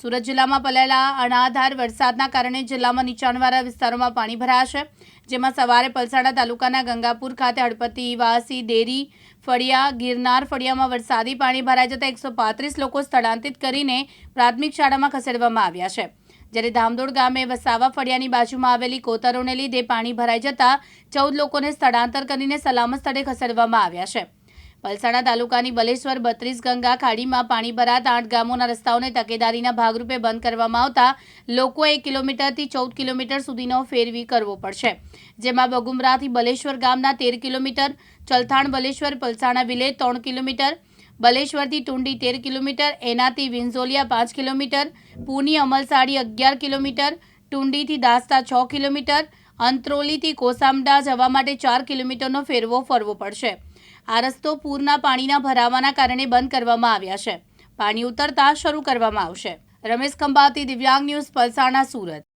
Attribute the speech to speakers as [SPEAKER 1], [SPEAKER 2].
[SPEAKER 1] સુરત જિલ્લામાં પલાયેલા અનાધાર વરસાદના કારણે જિલ્લામાં નીચાણવાળા વિસ્તારોમાં પાણી ભરાયા છે જેમાં સવારે પલસાડા તાલુકાના ગંગાપુર ખાતે હળપતિ, વાસી, ડેરી, ફળિયા, ગિરનાર ફળિયામાં વરસાદી પાણી ભરાઈ જતાં એકસો પાંત્રીસ લોકો સ્થળાંતરિત કરીને પ્રાથમિક શાળામાં ખસેડવામાં આવ્યા છે. જ્યારે ધામદોડ ગામે વસાવા ફળિયાની બાજુમાં આવેલી કોતરોને લીધે પાણી ભરાઈ જતાં ચૌદ લોકોને સ્થળાંતર કરીને સલામત સ્થળે ખસેડવામાં આવ્યા છે. પલસાણા તાલુકાની બલેશ્વર બત્રીસ ગંગા ખાડીમાં પાણી ભરાતા આઠ ગામોના રસ્તાઓને તકેદારીના ભાગરૂપે બંધ કરવામાં આવતા લોકોએ કિલોમીટરથી ચૌદ કિલોમીટર સુધીનો ફેરવી કરવો પડશે. જેમાં બગુમરાથી બલેશ્વર ગામના તેર કિલોમીટર, ચલથાણ બલેશ્વર, પલસાણા વિલેજ ત્રણ કિલોમીટર, બલેશ્વરથી ટુંડી તેર કિલોમીટર, એનાથી વિંઝોલિયા પાંચ કિલોમીટર, પૂની અમલસાડી અગિયાર કિલોમીટર, ટુંડીથી દાસ્તા છ કિલોમીટર અંત્રોલીથી કોસામડા જવા માટે ચાર કિલોમીટરનો ફેરવો ફરવો પડશે. આ રસ્તો પૂરના પાણીના ભરાવાના કારણે બંધ કરવામાં આવ્યા છે. પાણી ઉતરતા શરૂ કરવામાં આવશે. રમેશ ખંભાતી, દિવ્યાંગ ન્યૂઝ, પલસાણા, સુરત.